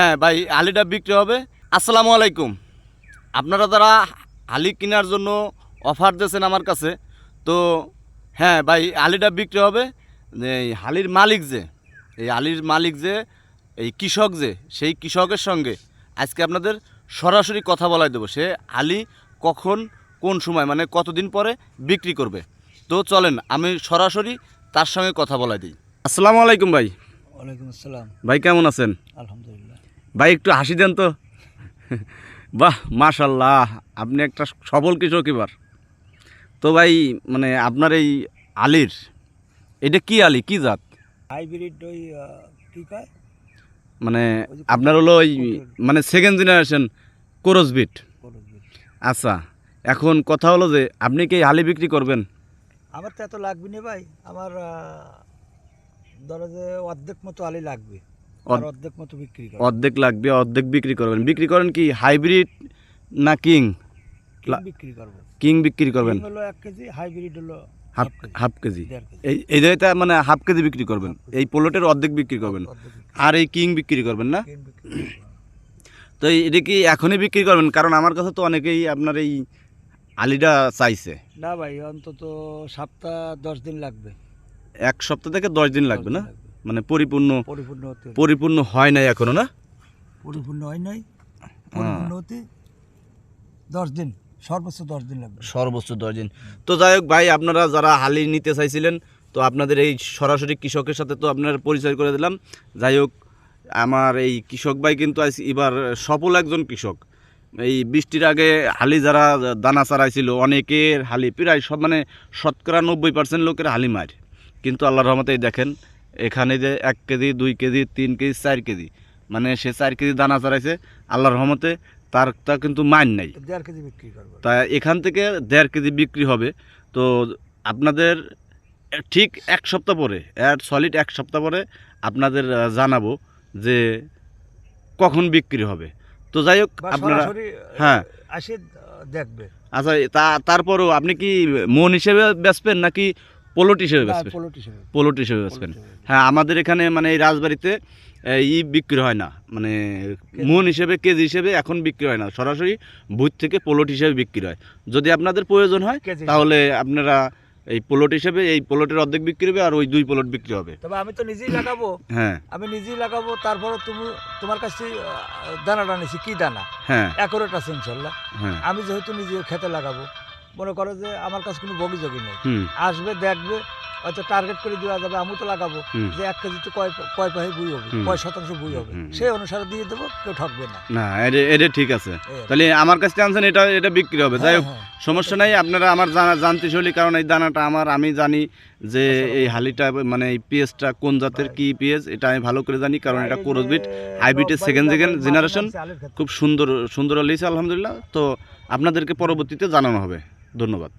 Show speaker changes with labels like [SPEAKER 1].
[SPEAKER 1] হ্যাঁ ভাই হালিটা বিক্রি হবে। আসসালামু আলাইকুম। আপনারা যারা হালি কেনার জন্য অফার দিয়েছেন আমার কাছে তো হ্যাঁ ভাই হালিটা বিক্রি হবে। এই হালির মালিক যে এই হালির মালিক যে এই কৃষক যে সেই কৃষকের সঙ্গে আজকে আপনাদের সরাসরি কথা বলাই দেবো। সে হালি কখন কোন সময় মানে কতদিন পরে বিক্রি করবে? তো চলেন আমি সরাসরি তার সঙ্গে কথা বলাই দিই। আসসালামু আলাইকুম ভাই।
[SPEAKER 2] ওয়ালাইকুম আসসালাম।
[SPEAKER 1] ভাই কেমন আছেন?
[SPEAKER 2] আলহামদুলিল্লাহ।
[SPEAKER 1] ভাই একটু হাসি দেন তো। বাহ মাশাল্লাহ আপনি একটা সবল কৃষক এবার। তো ভাই মানে আপনার এই আলির এটা কি আলি? কি জাত?
[SPEAKER 2] হাইব্রিড ওই কি কয়?
[SPEAKER 1] মানে আপনার হলো ওই মানে সেকেন্ড জেনারেশন কোরস বিট।
[SPEAKER 2] করস বীজ।
[SPEAKER 1] আচ্ছা এখন কথা হলো যে আপনি কি আলি বিক্রি করবেন?
[SPEAKER 2] আমার তো এত লাগবে না ভাই। আমার ধরো যে অর্ধেক মতো আলি লাগবে। আর অর্ধেক মতো বিক্রি করে
[SPEAKER 1] অর্ধেক লাগবে অর্ধেক বিক্রি করবেন। বিক্রি করেন কি হাইব্রিড না কিং?
[SPEAKER 2] বিক্রি করব।
[SPEAKER 1] কিং বিক্রি করবেন?
[SPEAKER 2] হলো এক কেজি হাইব্রিড হলো
[SPEAKER 1] half
[SPEAKER 2] K G,
[SPEAKER 1] half K G. এই এই জায়গাটা মানে হাফ কেজি বিক্রি করবেন। এই পোলটের অর্ধেক বিক্রি করবেন। আর এই কিং বিক্রি করবেন না। তো এটা কি এখনই বিক্রি করবেন? কারণ আমার কাছে তো অনেকেই আপনার এই আলিটা চাইছে।
[SPEAKER 2] না ভাই অন্তত সপ্তাহ দশ দিন লাগবে।
[SPEAKER 1] এক সপ্তাহ থেকে দশ দিন লাগবে না? মানে পরিপূর্ণ
[SPEAKER 2] পরিপূর্ণ
[SPEAKER 1] পরিপূর্ণ হয় নাই এখনও না?
[SPEAKER 2] পরিপূর্ণ হয় নাই। পরিপূর্ণ হতে দশ দিন সর্বোচ্চ দশ দিন লাগবে।
[SPEAKER 1] সর্বোচ্চ দশ দিন। তো যাই হোক ভাই আপনারা যারা হালি নিতে চাইছিলেন তো আপনাদের এই সরাসরি কৃষকের সাথে তো আপনার পরিচয় করে দিলাম। যাই হোক আমার এই কৃষক ভাই কিন্তু আজ এবার সফল একজন কৃষক। এই বৃষ্টির আগে হালি যারা দানা চারাইছিল অনেকের হালি প্রায় সব মানে শতকরা নব্বই পার্সেন্ট লোকের হালি মার। কিন্তু আল্লাহর রহমতে দেখেন এখানে যে এক কেজি দুই কেজি তিন কেজি চার কেজি। মানে সে চার কেজি দানা চারাইছে আল্লাহর রহমতে তার তা কিন্তু মাইন নাই।
[SPEAKER 2] দেড় কেজি বিক্রি করব।
[SPEAKER 1] তা এখান থেকে দেড় কেজি বিক্রি হবে। তো আপনাদের ঠিক এক সপ্তাহ পরে এর সলিড এক সপ্তাহ পরে আপনাদের জানাব যে কখন বিক্রি হবে। তো যাই হোক আপনারা হ্যাঁ।
[SPEAKER 2] আসে দেখবে।
[SPEAKER 1] আচ্ছা তা তারপরও আপনি কি মন হিসেবে বেচবেন নাকি পোলট হিসেবে বেচবেন
[SPEAKER 2] পোলট হিসেবে
[SPEAKER 1] পোলট হিসেবে বেচবেন হ্যাঁ আমাদের এখানে মানে এই রাজবাড়িতে ই বিক্রি হয় না। মানে মন হিসেবে কেজি হিসেবে এখন বিক্রি হয় না। সরাসরি ভূত থেকে পোলট হিসেবে বিক্রি হয়। যদি আপনাদের প্রয়োজন হয় তাহলে আপনারা এই পোলট হিসেবে এই পোলটের অর্ধেক বিক্রি হবে আর ওই দুই পোলট বিক্রি হবে।
[SPEAKER 2] তবে আমি তো নিজেই লাগাবো।
[SPEAKER 1] হ্যাঁ।
[SPEAKER 2] আমি নিজেই লাগাবো তারপরে তুমি তোমার কাছে দানাটা নিছি কি দানা?
[SPEAKER 1] হ্যাঁ।
[SPEAKER 2] অ্যাকোরেট আছে ইনশাল্লাহ।
[SPEAKER 1] হ্যাঁ।
[SPEAKER 2] আমি যেহেতু নিজে খেতে লাগাবো। মনে করো যে আমার কাছে কোনো বগি জগি নেই আসবে দেখবে হয়তো টার্গেট করে দেওয়া যাবে আমি তো লাগাবো যে এক কেজিতে কয় কয় পাহে বুই হবে কয় শতাংশ বুই হবে। সেই অনুসারে দিয়ে দেবো কেউ ঠকবে না।
[SPEAKER 1] না এটা ঠিক আছে। তাহলে আমার কাছে আনছেন এটা এটা বিক্রি হবে। যাই হোক
[SPEAKER 2] হ্যাঁ, হ্যাঁ।
[SPEAKER 1] সমস্যা নাই আপনারা আমার জানা জানতে চলি কারণ এই দানাটা আমার আমি জানি যে এই হালিটা মানে এই পেঁয়াজটা কোন জাতের কি পেঁয়াজ এটা আমি ভালো করে জানি কারণ এটা কোরসবিট হাইব্রিডের
[SPEAKER 2] সেকেন্ড আলুর ক্ষেত্রে।
[SPEAKER 1] খুব সুন্দর সুন্দর লিয়েছে আলহামদুলিল্লাহ। তো আপনাদেরকে পরবর্তীতে জানানো হবে। ধন্যবাদ।